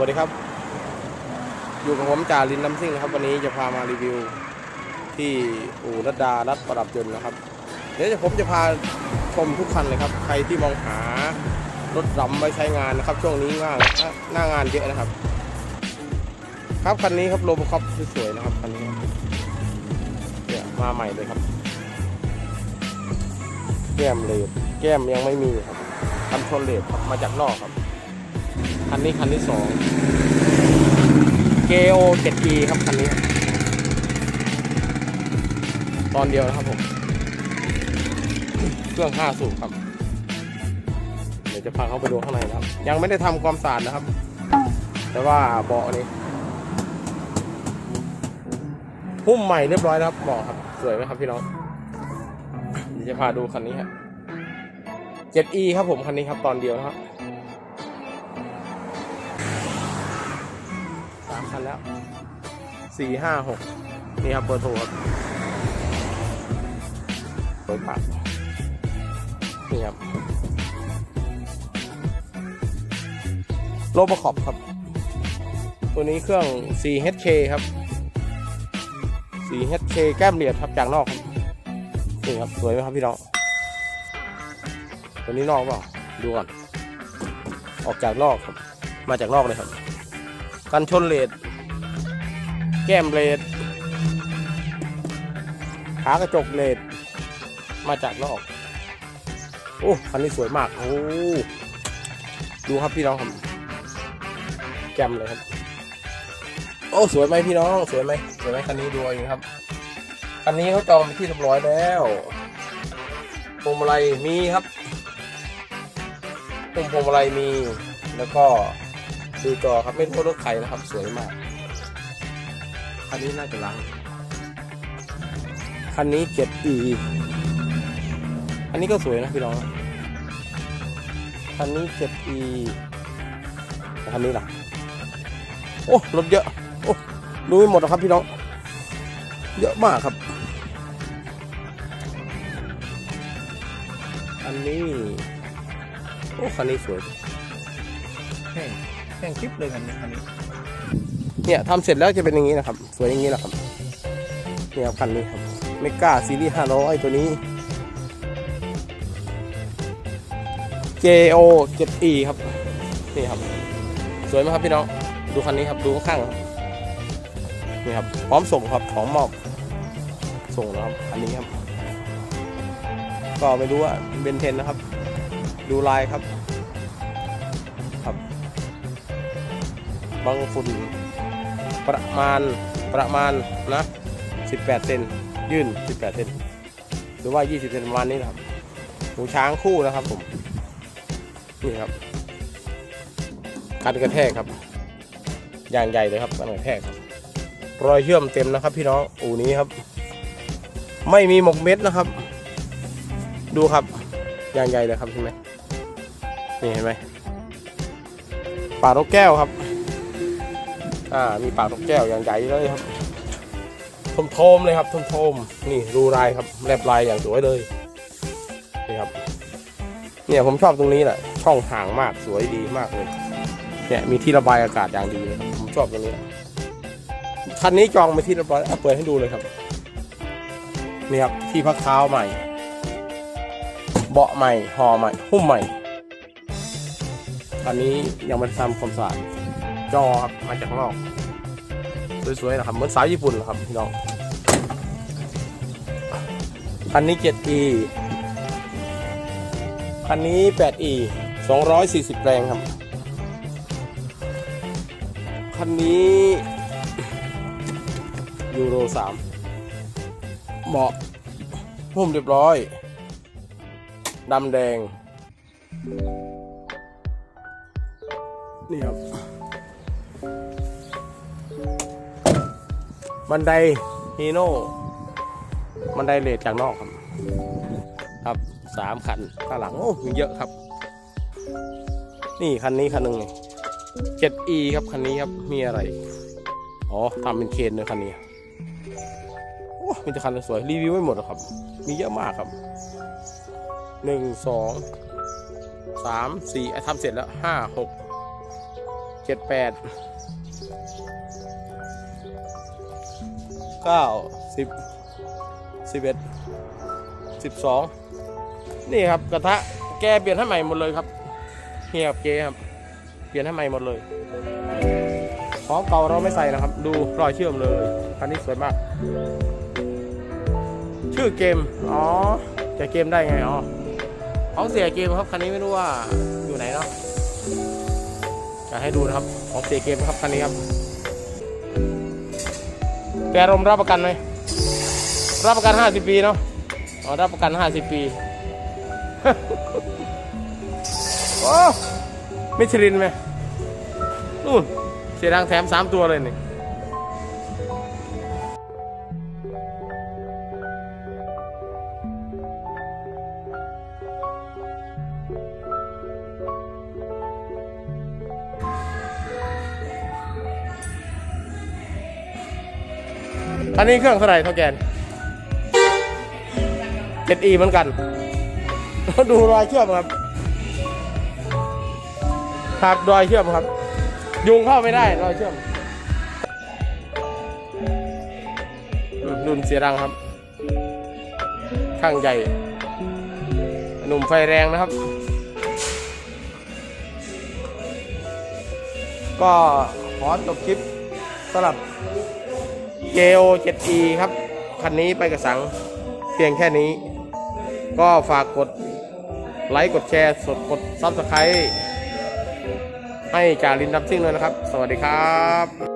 วัสดีครับ อยู่กับผมจ่าลินน้ำซิ่งนะครับ วันนี้จะพามารีวิว ที่อู่รัดดารัดประดับยนต์นะครับ เดี๋ยวผมจะพาชมทุกคันเลยครับ ใครที่มองหารถรำไว้ใช้งานนะครับ ช่วงนี้งานหน้างานเยอะนะครับ ครับคันนี้ครับโลบคอปสวยๆนะครับคันนี้เนี่ยมาใหม่เลยครับ แก้มเลดแก้มยังไม่มีครับคันชนเลดครับมาจากนอกครับ คันนี้คันที่สอง GO 7E ครับคันนี้ ตอนเดียวนะครับผม เครื่อง 5 สูบครับ เดี๋ยวจะพาเข้าไปดูข้างในนะครับ ยังไม่ได้ทำความสะอาดนะครับ แต่ว่าเบาะนี้หุ้มใหม่เรียบร้อยแล้วครับเบาะครับ สวยไหมครับพี่น้องเดี๋ยวจะพาดูคันนี้ฮะ 7E ครับผมคันนี้ครับตอนเดียวนะครับ คันแล้วสี่ห้าหกนี่ครับเบอร์โทรครับเปิดปากนี่ครับโลบคอปครับ ตัวนี้เครื่อง 4HK ครับ 4HK แก้มเหลียดครับจากนอกครับนี่ครับ สวยไหมครับพี่น้องตัวนี้นอกเปล่าดูก่อน ออกจากนอกครับ มาจากนอกเลยครับ กันชนเลด แก้มเลดขากระจกเลดมาจากนอก โอ้คันนี้สวยมาก โอ้ดูครับพี่น้องครับแก้มเลยครับ โอ้สวยไหมพี่น้อง สวยไหมสวยไหมคันนี้ดูเองครับคันนี้เขาจองไปที่เรียบร้อยแล้วพวงมาลัยมีครับพวงพวงมาลัยมี แล้วก็ดูจอครับไม่โทษรถใครนะครับ สวยมาก คันนี้น่าจะล้างคันนี้เจ็ดปีคันนี้ก็สวยนะพี่น้อง คันนี้เจ็ดปีคันนี้ล่ะ โอ้รถเยอะ โอ้ดูไม่หมดหรอกครับพี่น้อง เยอะมากครับ อันนี้ โอ้คันนี้สวยแห้งแห้งคลิปเลยกันเนี่ยคันนี้ เนี่ยทำเสร็จแล้วจะเป็นอย่างนี้นะครับ สวยอย่างนี้แหละครับเนี่ยครับคันนี้ครับเมกาซีรีส์500ตัวนี้ JO 7E ครับนี่ครับ สวยไหมครับพี่น้องดูคันนี้ครับดูข้างๆนี่ครับพร้อมส่งครับพร้อมมอบส่งนะครับอันนี้ครับก็ไม่รู้ว่าเบนเทนนะครับ ดูลายครับ ครับ บางฝุ่น ประมาณประมาณนะ18 เซนยื่น 18 เซนหรือว่า 20 เซนประมาณนี้นะครับหูช้างคู่นะครับผม นี่ครับการกระแทกครับ อย่างใหญ่เลยครับการกระแทกครับรอยเชื่อมเต็มนะครับ พี่น้องอูนี้ครับ ไม่มีหมกเม็ดนะครับ ดูครับอย่างใหญ่เลยครับเห็นไหมนี่เห็นไหมป่ากนกแก้วครับ อ่ามีปากนกแก้วอย่างใหญ่เลยครับทมโทมเลยครับทมโทมนี่ดูลายครับแลบลายอย่างสวยเลยนี่ครับ เนี่ยผมชอบตรงนี้แหละช่องห่างมากสวยดีมากเลย เนี่ยมีที่ระบายอากาศอย่างดีเลยผมชอบตรงนี้คันนี้จองไปที่รียบร้อยเอาเปิดให้ดูเลยครับนี่ครับที่พักเท้าใหม่ เบาะใหม่ห่อใหม่หุ้มใหม่คันนี้ยังไม่ได้ทำความสะอาด จอครับมาจากข้างนอก สวยๆนะครับเหมือนสายญี่ปุ่นนะครับพี่น้องคันนี้ 7e คันนี้ 8e 240 แรงครับ คันนี้ยูโร3เบาะหุ้มเรียบร้อย ดำแดง นี่ครับ บันไดฮีโน่บันไดเลดจากนอกครับ ครับสามคันข้างหลังโอ้มีเยอะครับ นี่คันนี้คันหนึ่งเจ็ดอีครับคันนี้ครับมีอะไรอ๋อทำเป็นเคนเลยคันนี้โอ้มีแต่คันสวยรีวิวไม่หมดหรอกครับ มีเยอะมากครับหนึ่งสองสามสี่อะทำเสร็จแล้วห้าหก เจ็ดแปดเก้าสิบสิบเอ็ดสิบสองนี่ครับกระทะแกเปลี่ยนให้ใหม่หมดเลยครับเฮียกับเจครับ เปลี่ยนให้ใหม่หมดเลยของเก่าเราไม่ใส่นะครับ ดูรอยเชื่อมเลยคันนี้สวยมาก ชื่อเกม อ๋อ จะเกมได้ไง อ๋อของเสียเกมครับ คันนี้ไม่รู้ว่าอยู่ไหนเนาะจะ ให้ดูนะครับของเสียเกมครับคันนี้ครับแต่รมรับประกันไหมรับประกัน 50 ปีเนาะอ๋อรับประกัน 50 ปีโอ้มิชลินไหมนู่นเสียดังแถม 3 ตัวเลยนี่ อันนี้เครื่องเท่าไหร่เท่าแกน 7E เหมือนกัน ดูรอยเชื่อมครับครับรอยเชื่อมครับ ยุงเข้าไม่ได้รอยเชื่อมอืมรุ่นเสียรังครับ ข้างใหญ่ หนุ่มไฟแรงนะครับ ก็ขอจบคลิปสำหรับ JO 7E ครับ คันนี้ไปกระสังเพียงแค่นี้ ก็ฝากกดไลค์กดแชร์สดกดซับสไครต์ให้จารินดับซิ่งเลยนะครับ สวัสดีครับ